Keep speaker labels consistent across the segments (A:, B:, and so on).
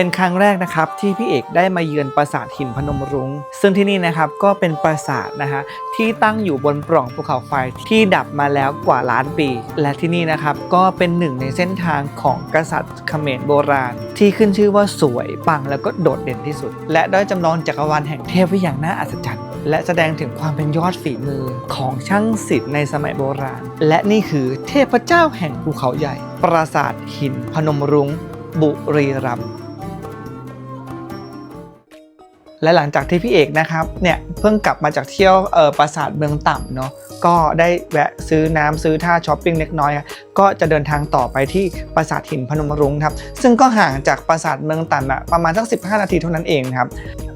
A: เป็นครั้งแรกนะครับที่พี่เอกได้มาเยือนปราสาทหินพนมรุง้ง ซึ่งที่นี่นะครับก็เป็นปราสาทนะฮะที่ตั้งอยู่บนปล่องภูเขาไฟที่ดับมาแล้วกว่าล้านปี และที่นี่นะครับก็เป็นหนึ่งในเส้นทางของกษัตริย์เขมรโบราณ ที่ขึ้นชื่อว่าสวยปังแล้วก็โดดเด่นที่สุด และได้จำลองจักรวาลแห่งเทพไว้อย่างน่าอัศจรรย์และแสดงถึงความเป็นยอดฝีมือของช่างศิลป์ในสมัยโบราณ และนี่คือเทพเจ้าแห่งภูเขาใหญ่ ปราสาทหินพนมรุง้ง บุรีรัมย์ และหลังจากที่พี่เอกนะครับเนี่ยเพิ่งกลับมาจากเที่ยวเออปราสาทเมืองต่ำเนาะก็ได้แวะซื้อน้ำซื้อท่าช้อปปิ้งเล็กน้อยก็จะเดินทางต่อไปที่ปราสาทหินพนมรุ้งครับซึ่งก็ห่างจากปราสาทเมืองต่ำอะประมาณสัก 15 นาทีเท่านั้นเองครับ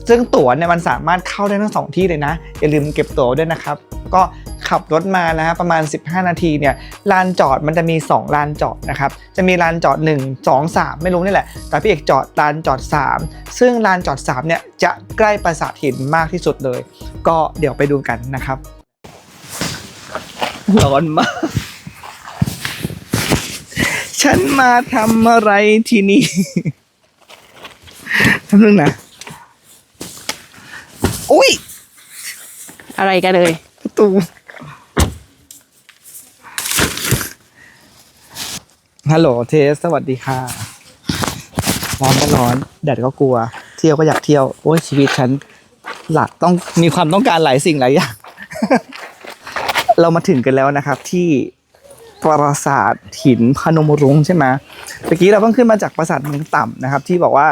A: ซึ่งตั๋วเนี่ยมันสามารถเข้าได้ทั้งสองที่เลยนะอย่าลืมเก็บตั๋วด้วยนะครับก็ ขับรถมานะฮะประมาณ 15 นาทีเนี่ยลานจอดมันจะมี 2 ลานจอดนะครับจะมีลานจอด 1 2 3 ไม่รู้นี่แหละ แต่พี่เอกจอดลานจอด 3 ซึ่งลานจอด3เนี่ยจะใกล้ปราสาทหินมากที่สุดเลย ก็เดี๋ยวไปดูกันนะครับร้อนมาก ฉันมาทำอะไรที่นี่ทำนึงนะ อุ้ย
B: อะไรกันเลย
A: ประตู ฮัลโหลเทส สวัสดีค่ะ ร้อนก็ร้อน แดดก็กลัว เที่ยวก็อยากเที่ยว โอ้ยชีวิตฉัน หลักต้องมีความต้องการหลายสิ่งหลายอย่าง เรามาถึงกันแล้วนะครับ ที่ปราสาทหินพนมรุ้งใช่ไหมเมื่อกี้เราเพิ่งขึ้นมาจากปราสาทเมืองต่ำนะครับ ที่บอกว่า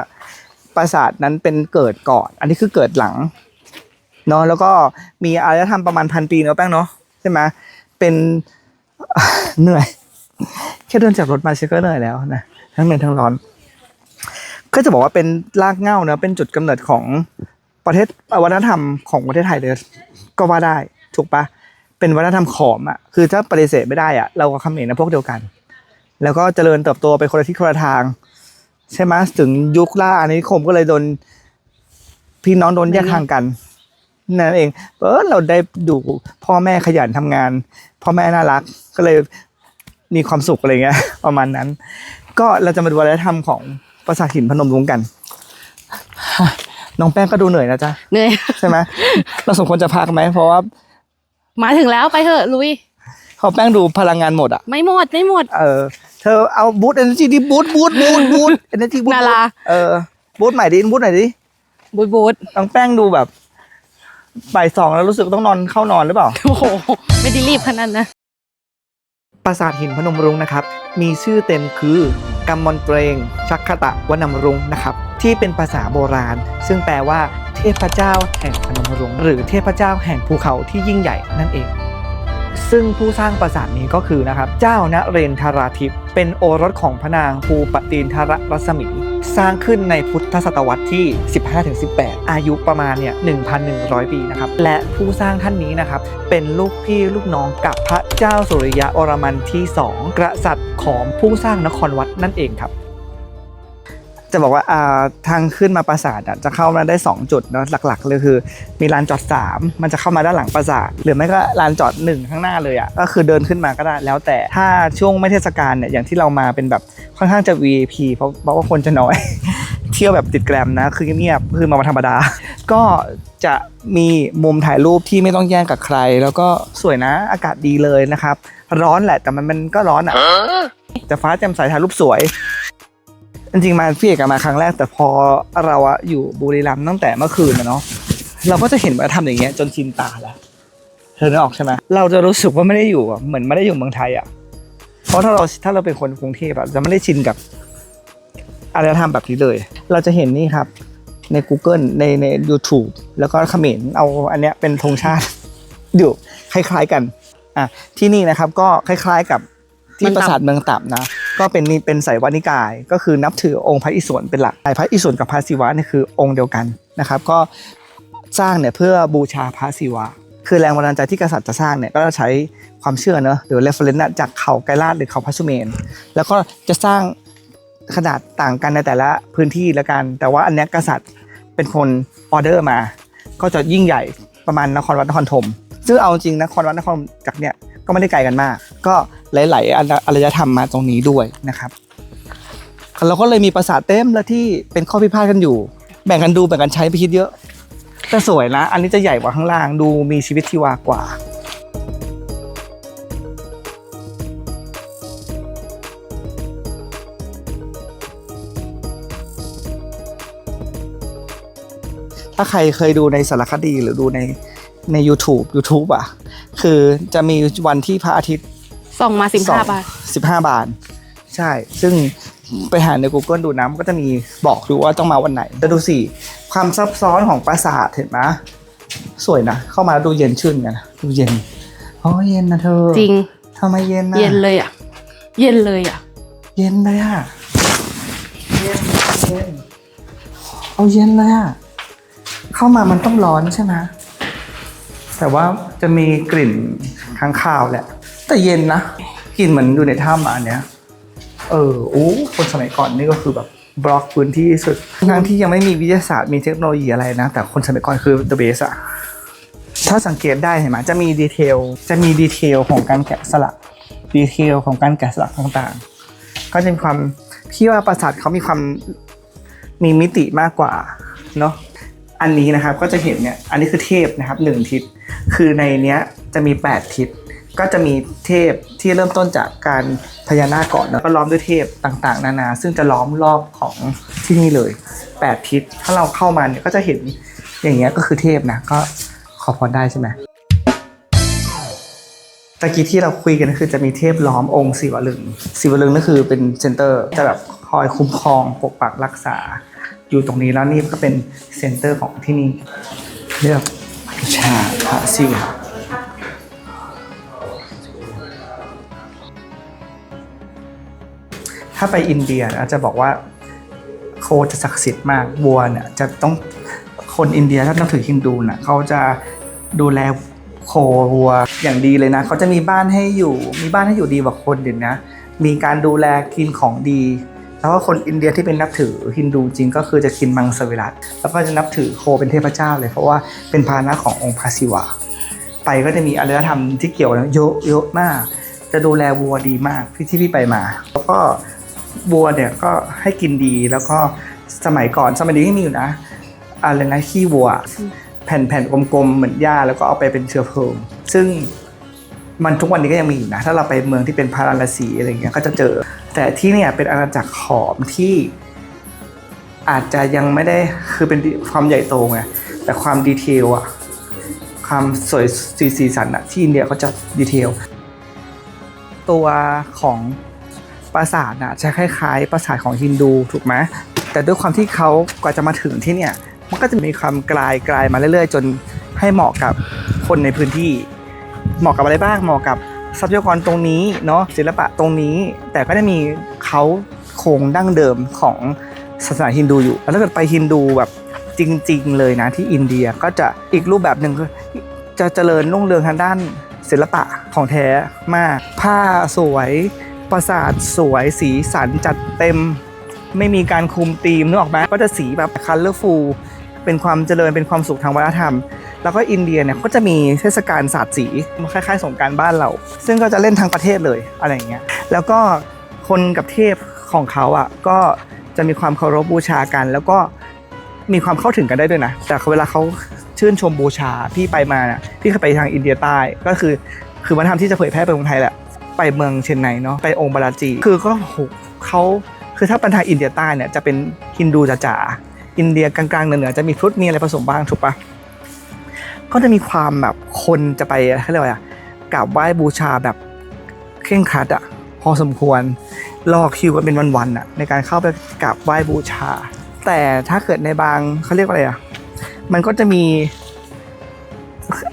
A: ปราสาทนั้นเป็นเกิดก่อน อันนี้คือเกิดหลังเนาะแล้วก็มีอารยธรรมประมาณพันปีเนาะแป้งเนาะใช่ไหมเป็นเหนื่อย แค่เดินจากรถมาเชก็เหนื่อยแล้วนะทั้งเหนื่อยทั้งร้อน ก็จะบอกว่าเป็นรากเหง้าเนะเป็นจุดกำเนิดของประเทศวัฒนธรรมของประเทศไทยเลยก็ว่าได้ถูกปะเป็นวัฒนธรรมขอมอะคือถ้าปฏิเสธไม่ได้อะเรากับเขมรนะพวกเดียวกัน แล้วก็เจริญเติบโตไปคนละทิศคนละทาง ใช่ไหมถึงยุคล่าอาณานิคมก็เลยโดนพี่น้องโดนแยกทางกันนั่นเองเออเราได้ดูพ่อแม่ขยันทำงาน พ่อแม่น่ารักก็เลย มีความสุขอะไรเงี้ย ประมาณนั้น ก็เราจะมาดูวัฒนธรรมของปราสาทหินพนมรุ้งกัน น้องแป้งก็ดูเหนื่อยนะจ๊ะ
B: เหนื่อย
A: ใช่ไหมเราสมควรจะพักไหมเพราะว่า
B: มาถึงแล้วไปเถอะลุย
A: พอแป้งดูพลังงานหมดอะ
B: ไม่หมดไม่หมด
A: เออ เธอเอาบูทเอเนจีดิบูทบูทบูทบูทเอเนจีบูท
B: นารา
A: เออบูทใหม่ดิบูทไหนอยดิ
B: บูดบูด
A: น้องแป้งดูแบบบ่ายสองแล้วรู้สึกต้องนอนเข้านอนหรือเปล่า
B: โอ้โห ไม่ได้รีบขนาดนั้นนะ
A: ปราสาทหินพนมรุ้งนะครับ มีชื่อเต็มคือกัมมอนเตรงชักคตะวนำรุ้งนะครับ ที่เป็นภาษาโบราณ ซึ่งแปลว่าเทพเจ้าแห่งพนมรุ้งหรือเทพเจ้าแห่งภูเขาที่ยิ่งใหญ่นั่นเอง ซึ่งผู้สร้างปราสาทนี้ก็คือนะครับ เจ้านเรนทราทิพย์เป็นโอรสของพระนางภูปตีนทรรัศมี สร้างขึ้นในพุทธศตวรรษที่ 15-18 อายุประมาณเนี่ย 1,100 ปีนะครับ และผู้สร้างท่านนี้นะครับ เป็นลูกพี่ลูกน้องกับพระเจ้าสุริยะอรมันที่ 2 กษัตริย์ของผู้สร้างนครวัดนั่นเองครับ จะบอกว่าอ่าทางขึ้นมาปราสาทอะจะเข้ามาได้ 2 จุดเนาะหลักๆเลยคือ มีลานจอด 3 มันจะเข้ามาด้านหลังปราสาทหรือไม่ก็ลานจอด 1 ข้างหน้าเลยอะก็คือเดินขึ้นมาก็ได้แล้วแต่ถ้าช่วงไม่เทศกาลเนี่ยอย่างที่เรามาเป็นแบบค่อนข้างจะ VIP เพราะเพราะว่าคนจะน้อย เที่ยวแบบติดแกรมนะ คือเงียบๆคือมาวันธรรมดา ก็จะมีมุมถ่ายรูปที่ไม่ต้องแย่งกับใคร แล้วก็สวยนะอากาศดีเลยนะครับ ร้อนแหละแต่มันมันก็ร้อนอะแต่ฟ้าแจ่มใสถ่ายรูปสวย จริงๆมาพี่เอกอะมาครั้งแรก แต่พอเราอะอยู่บุรีรัมย์ตั้งแต่เมื่อคืนนะเนาะเราก็จะเห็นวัฒนธรรมอย่างเงี้ยจนชินตาแล้วเธอนึกออกใช่ไหมเราจะรู้สึกว่าไม่ได้อยู่อะเหมือนไม่ได้อยู่เมืองไทยอะเพราะถ้าเราถ้าเราเป็นคนกรุงเทพอะจะไม่ได้ชินกับอารยธรรมแบบนี้เลย เราจะเห็นนี่ครับ ใน Google ในใน YouTube แล้วก็เขมรเอาอันเนี้ยเป็นธงชาติอยู่คล้าย ๆกันอะที่นี่นะครับก็คล้าย ๆกับที่
B: เมือง
A: ป
B: ต่ำ
A: ราสาทเมืองต่ำนะ ก็เป็นนี่เป็นไสยวานิกาย ก็คือนับถือองค์พระอิศวรเป็นหลักไอพระอิศวรกับพระศิวะเนี่ยคือองค์เดียวกันนะครับก็สร้างเนี่ยเพื่อบูชาพระศิวะ คือแรงบันดาลใจที่กษัตริย์จะสร้างเนี่ยก็จะใช้ความเชื่อเนอะหรือ reference จากเขาไกรลาดหรือเขาพัชเมน แล้วก็จะสร้างขนาดต่างกันในแต่ละพื้นที่ละกัน แต่ว่าอันนี้กษัตริย์เป็นคนออเดอร์มา ก็จะยิ่งใหญ่ประมาณนครวัดนครธมซึ่งเอาจริงนครวัดนครจากเนี่ยก็ไม่ได้ไกลกันมาก ก็ หลาย ๆ อารยธรรมมาตรงนี้ด้วยนะครับเราก็เลยมีปราสาทเต็มแล้วที่เป็นข้อพิพาทกันอยู่ แบ่งกันดูแบ่งกันใช้ไปคิดเยอะ แต่สวยนะ อันนี้จะใหญ่กว่าข้างล่างดูมีชีวิตชีวากว่าถ้าใครเคยดูในสารคดีหรือดูในใน YouTube YouTube อะ คือจะมีวันที่พระอาทิตย์
B: ส่งมาสิบห้าบาท
A: สิบห้าบาท ใช่ ซึ่งไปหาใน Google ดูนะมันก็จะมีบอกอยู่ว่าต้องมาวันไหนแต่ดูสิ ความซับซ้อนของปราสาทเห็นไหมสวยนะ เข้ามาแล้วดูเย็นชื่นกันนะดูเย็นอ๋อเย็นนะเธอ
B: จริง
A: ทำไมเย็นนะ
B: เย็นเลยอะ เย็นเลยอะ
A: เย็นเลยอะเย็นเย็นเอาเย็นเลยอะเข้ามามันต้องร้อนใช่ไหมแต่ว่าจะมีกลิ่นค้างคาวแหละ แต่เย็นนะกลิ่นเหมือนอยู่ในถ้ำอะอันเนี้ยเออโอ้คนสมัยก่อนนี่ก็คือแบบบล็อกพื้นที่สุดทั้งที่ยังไม่มีวิทยาศาสตร์มีเทคโนโลยีอะไรนะ แต่คนสมัยก่อนคือ the best อะถ้าสังเกตได้เห็นไหมจะมีดีเทลจะมีดีเทลของการแกะสลักดีเทลของการแกะสลักต่างๆ ก็จะมีความพี่ว่าปราสาทเขามีความมีมิติมากกว่าเนาะอันนี้นะครับก็จะเห็นเนี่ยอันนี้คือเทพนะครับหนึ่งทิศคือในเนี้ยจะมี 8 ทิศ ก็จะมีเทพที่เริ่มต้นจากการพญานาคก่อนแล้วก็ล้อมด้วยเทพต่างๆ นานา ซึ่งจะล้อมรอบของที่นี่เลย8ทิศถ้าเราเข้ามาเนี่ยก็จะเห็นอย่างเงี้ยก็คือเทพนะก็ขอพรได้ใช่ไหมตะกี้ที่เราคุยกันก็คือจะมีเทพล้อมองค์ศิวลึงศิวลึงนั่นคือเป็นเซนเตอร์จะแบบคอยคุ้มครองปกปักรักษา อยู่ตรงนี้แล้วนี่ก็เป็นเซนเตอร์ของที่นี่เรียกชาพระศิวะ ถ้าไปอินเดียอาจจะบอกว่าโคจะศักดิ์สิทธิ์มากวัวเนี่ยจะต้องคนอินเดียถ้านับถือฮินดูน่ะเขาจะดูแลโควัวอย่างดีเลยนะเขาจะมีบ้านให้อยู่ มีบ้านให้อยู่ดีกว่าคนเดี๋ยวนะมีการดูแลกินของดี แล้วก็คนอินเดียที่เป็นนับถือฮินดูจริงก็คือจะกินมังสวิรัตแล้วก็จะนับถือโคเป็นเทพเจ้าเลย เพราะว่าเป็นพาหนะขององค์พระศิวะไปก็จะมีอารยธรรมที่เกี่ยวเยอะเยอะมาก จะดูแลวัวดีมากที่ที่พี่ไปมา แล้วก็ วัวเนี่ยก็ให้กินดีแล้วก็สมัยก่อนสมัยนี้ก็มีอยู่นะอะไรนะขี้วัว แผ่นแผ่นกลมๆเหมือนหญ้าแล้วก็เอาไปเป็นเชื้อเพลิง ซึ่งมันทุกวันนี้ก็ยังมีอยู่นะ ถ้าเราไปเมืองที่เป็นพาราณสีอะไรเงี้ยก็จะเจอ แต่ที่เนี่ยเป็นอาณาจักรขอมที่อาจจะยังไม่ได้คือเป็นความใหญ่โตไงแต่ความดีเทลอะความสวยสีสีสันอะที่อินเดียเขาจะดีเทล ตัวของ ปราสาทน่ะจะคล้ายๆปราสาทของฮินดูถูกไหมแต่ด้วยความที่เขากว่าจะมาถึงที่เนี่ยมันก็จะมีความกลายกลายมาเรื่อย ๆ จนให้เหมาะกับคนในพื้นที่ เหมาะกับอะไรบ้างเหมาะกับทรัพยากรตรงนี้เนาะศิลปะตรงนี้ แต่ก็จะมีเขาโครงดั้งเดิมของศาสนาฮินดูอยู่แล้วถ้าเกิดไปฮินดูแบบจริง ๆ เลยนะที่อินเดียก็จะอีกรูปแบบหนึ่งคือจะเจริญรุ่งเรืองทางด้านศิลปะของแท้มาก ผ้าสวย ปราสาทสวยสีสันจัดเต็ม ไม่มีการคุมธีมนึกออกไหมก็จะสีแบบคัลเลอร์ฟูลเป็นความเจริญเป็นความสุขทางวัฒนธรรม แล้วก็อินเดียเนี่ยก็จะมีเทศกาลศาสตร์สีคล้ายๆ สงการบ้านเรา ซึ่งก็จะเล่นทั้งประเทศเลยอะไรอย่างเงี้ยแล้วก็คนกับเทพของเขาอะก็จะมีความเคารพบูชากัน แล้วก็มีความเข้าถึงกันได้ด้วยนะ แต่เวลาเขาชื่นชมบูชาพี่ไปมาน่ะพี่เคยไปทางอินเดียใต้ก็คือ คือวัฒนธรรมที่จะเผยแพร่ไปเมืองไทยแหละ ไปเมืองเชนไนเนาะไปองค์บาลาจี คือก็โหเขาคือถ้าเป็นทางอินเดียใต้เนี่ยจะเป็นฮินดูจ๋าๆอินเดียกลางๆเหนือๆจะมีพุทธมีอะไรผสมบ้างถูกปะก็จะมีความแบบคนจะไปเขาเรียกว่าอะกราบไหว้บูชาแบบเคร่งครัดอะพอสมควรรอคิวกันเป็นวันๆอะในการเข้าไปกราบไหว้บูชา แต่ถ้าเกิดในบางเขาเรียกว่าอะไรอะมันก็จะมี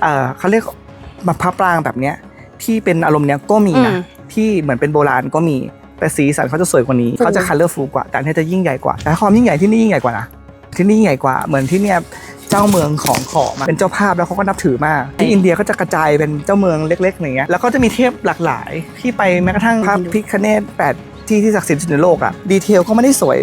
A: เออเขาเรียกแบบพระปรางแบบเนี้ย ที่เป็นอารมณ์เนี้ยก็มีนะ
B: อืม
A: ที่เหมือนเป็นโบราณก็มี แต่สีสันเขาจะสวยกว่านี้
B: สวย
A: เขาจะคัลเลอร์ฟูลกว่าการที่จะยิ่งใหญ่กว่าแต่ความยิ่งใหญ่ที่นี่ยิ่งใหญ่กว่านะที่นี่ยิ่งใหญ่กว่าเหมือนที่เนี่ยเจ้าเมืองของขอมาเป็นเจ้าภาพแล้วเขาก็นับถือมาก ที่อินเดียก็จะกระจายเป็นเจ้าเมืองเล็กๆอย่างเงี้ยแล้วก็จะมีเทพหลากหลายที่ไปแม้กระทั่งพระพิคเนตแปดที่ที่ศักดิ์สิทธิ์ที่สุดในโลกอะดีเทลก็ไม่ได้สวย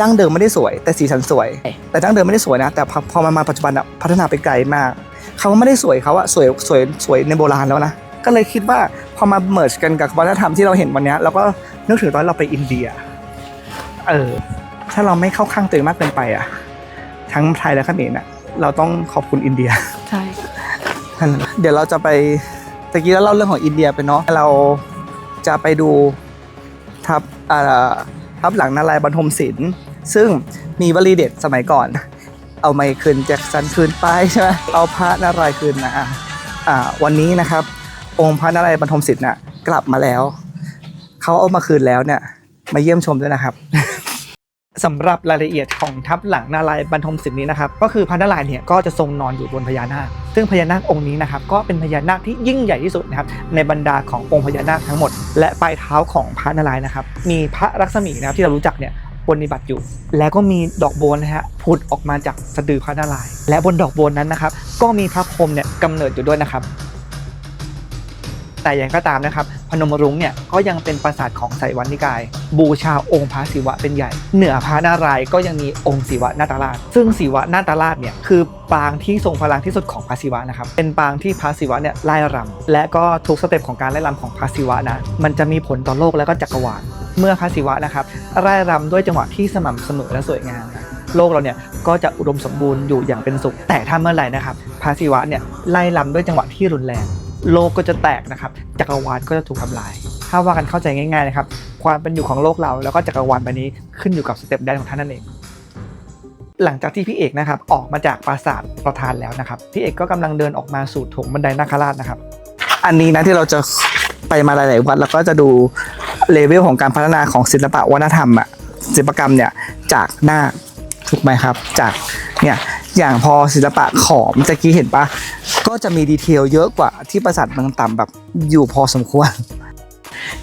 A: ดั้งเดิมไม่ได้สวย แต่สีสันสวย แต่ดั้งเดิมไม่ได้สวยนะ แต่พอพอมามาปัจจุบันอะพัฒนาไปไกลมากเขาไม่ได้สวยเขาอะสวยสวยสวยในโบราณแล้วนะ ก็เลยคิดว่าพอมาเมิร์กันกับวัฒนธรรมที่เราเห็นวันเนี้ยเราก็นึกถึงตอนเราไปอินเดีย เออ ถ้าเราไม่เข้าข้างตัวเองมากเกินไปอะ ทั้งไทยและเขมรอะ เราต้องขอบคุณอินเดีย
B: ใช่
A: เดี๋ยวเราจะไปตะกี้เราเล่าเรื่องของอินเดียไปเนาะ เราจะไปดูทับอ่าทับหลังนารายณ์บรรทมศิลป์ ซึ่งมีวลีเด็ดสมัยก่อน เอาไมค์คืนแจ็คสันคืนไปใช่ไหมเอาพระนารายณ์คืนมาอะอ่าวันนี้นะครับ องค์พระนารายณ์บรรทมศิลป์น่ะกลับมาแล้วเขาเอามาคืนแล้วเนี่ย มาเยี่ยมชมด้วยนะครับ สำหรับรายละเอียดของทับหลังนารายณ์บรรทมศิลป์นี้นะครับ ก็คือพระนารายณ์เนี่ยก็จะทรงนอนอยู่บนพญานาค ซึ่งพญานาคองค์นี้นะครับ ก็เป็นพญานาคที่ยิ่งใหญ่ที่สุดนะครับในบรรดาขององค์พญานาคทั้งหมด และปลายเท้าของพระนารายณ์นะครับ มีพระลักษมีนะครับที่เรารู้จักเนี่ยปฏิบัติอยู่ แล้วก็มีดอกบัวนะฮะผุดออกมาจากสะดือพระนารายณ์และบนดอกบัวนั้นนะครับ ก็มีพระพรหมเนี่ยกำเนิดอยู่ด้วยนะครับ แต่อย่างก็ตามนะครับพนมรุ้งเนี่ยก็ยังเป็นปราสาทของไสยวันนิกาย บูชาองค์พระศิวะเป็นใหญ่ เหนือพระนารายก็ยังมีองค์ศิวะนาตราช ซึ่งศิวะนาตราชเนี่ยคือปางที่ทรงพลังที่สุดของพระศิวะนะครับเป็นปางที่พระศิวะเนี่ยไล่รำและก็ทุกสเต็ปของการไล่รำของพระศิวะนะมันจะมีผลต่อโลกและก็จักรวาลเมื่อพระศิวะนะครับไล่รำด้วยจังหวะที่สม่ำเสมอและสวยงามโลกเราเนี่ยก็จะอุดมสมบูรณ์อยู่อย่างเป็นสุข แต่ถ้าเมื่อไหร่นะครับพระศิวะเนี่ยไล่รำด้วยจังหวะที่รุนแรง โลกก็จะแตกนะครับ จักรวาลก็จะถูกทำลาย ถ้าว่ากันเข้าใจง่ายๆนะครับ ความเป็นอยู่ของโลกเราแล้วก็จักรวาลใบนี้ขึ้นอยู่กับสเต็ปแดนของท่านนั่นเอง หลังจากที่พี่เอกนะครับออกมาจากปราสาทประธานแล้วนะครับ พี่เอกก็กำลังเดินออกมาสู่ถงบันไดนาคราชนะครับ อันนี้นะที่เราจะไปมาหลายๆวัด แล้วก็จะดูเลเวลของการพัฒนาของศิลปะวัฒนธรรมอะศิลปกรรมเนี่ยจากหน้าถูกไหมครับ จากเนี่ย อย่างพอศิลปะขอมตะกี้เห็นปะก็จะมีดีเทลเยอะกว่าที่ปราสาทเมืองต่ำแบบอยู่พอสมควร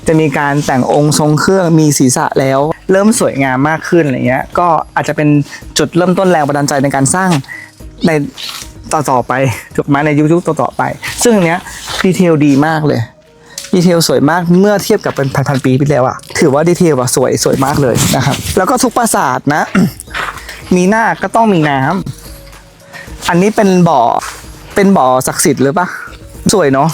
A: จะมีการแต่งองค์ทรงเครื่องมีศีรษะแล้ว เริ่มสวยงามมากขึ้นอะไรเงี้ย ก็อาจจะเป็นจุดเริ่มต้นแรงบันดาลใจในการสร้างในต่อๆไปถูกไหมในยุคๆต่อๆไป ซึ่งเนี้ยดีเทลดีมากเลยดีเทลสวยมากเมื่อเทียบกับเป็นพันๆปีที่แล้วอะถือว่าดีเทลอะสวยสวยมากเลยนะครับ แล้วก็ทุกปราสาทนะ มีหน้าก็ต้องมีน้ำ อันนี้เป็นบ่อ เป็นบ่อศักดิ์สิทธิ์หรือปะสวยเนาะ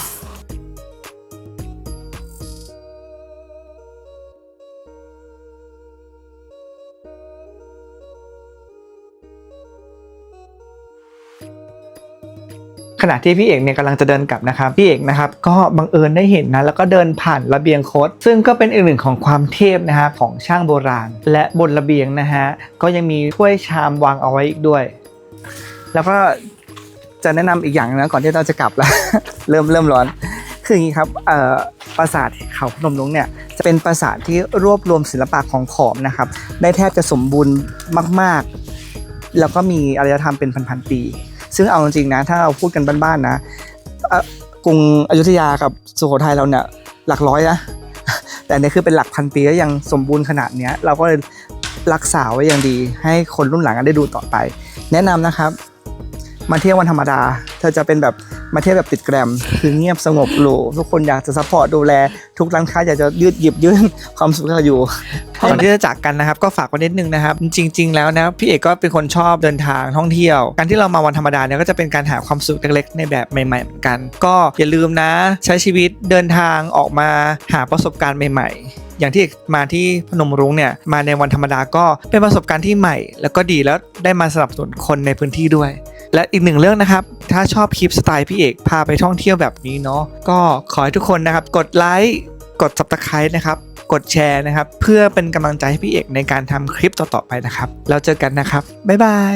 A: ขณะที่พี่เอกเนี่ยกำลังจะเดินกลับนะครับพี่เอกนะครับก็บังเอิญได้เห็นนะแล้วก็เดินผ่านระเบียงโคดซึ่งก็เป็นอีกหนึ่งของความเทพนะฮะของช่างโบราณ และบนระเบียงนะฮะก็ยังมีถ้วยชามวางเอาไว้อีกด้วย แล้วก็จะแนะนำอีกอย่างนะก่อนที่เราจะกลับแล้ว เริ่มเริ่มร้อน คืออย่างนี้ครับปราสาทเขาพนมรุ้งเนี่ยจะเป็นปราสาทที่รวบรวมศิลปะของขอมนะครับ ได้แทบจะสมบูรณ์มาก ๆ แล้วก็มีอารยธรรมเป็นพันๆปี ซึ่งเอาจริงๆนะ ถ้าเราพูดกันบ้านๆนะกรุงอยุธยากับสุโขทัยเราเนี่ยหลักร้อยนะแต่อันนี่คือเป็นหลักพันปีแล้วยังสมบูรณ์ขนาดเนี้ยเราก็เลยรักษาไว้อย่างดี ให้คนรุ่นหลังได้ดูต่อไป แนะนำนะครับ มาเที่ยววันธรรมดา เธอจะเป็นแบบมาเที่ยวแบบติดแกรม คือเงียบสงบโหลทุกคนอยากจะซัพพอร์ตดูแล ทุกร้านค้าอยากจะยืดหยิบยื่นความสุขให้เราอยู่ก่อนที่จะจากกันนะครับ ก็ฝากไว้นิดนึงนะครับ จริง ๆ แล้วนะพี่เอกก็เป็นคนชอบเดินทางท่องเที่ยว การที่เรามาวันธรรมดาเนี่ยก็จะเป็นการหาความสุขเล็กๆในแบบใหม่ๆเหมือนกัน ก็อย่าลืมนะ ใช้ชีวิตเดินทางออกมาหาประสบการณ์ใหม่ ๆ อย่างที่มาที่พนมรุ้งเนี่ยมาในวันธรรมดาก็เป็นประสบการณ์ที่ใหม่ แล้วก็ดีแล้วได้มาสนับสนุนคนในพื้นที่ด้วย และอีกหนึ่งเรื่องนะครับ ถ้าชอบคลิปสไตล์พี่เอกพาไปท่องเที่ยวแบบนี้เนาะก็ขอให้ทุกคนนะครับ กดไลค์กด subscribe นะครับกดแชร์นะครับ เพื่อเป็นกำลังใจให้พี่เอกในการทำคลิปต่อๆไปนะครับ แล้วเจอกันนะครับ บ๊ายบาย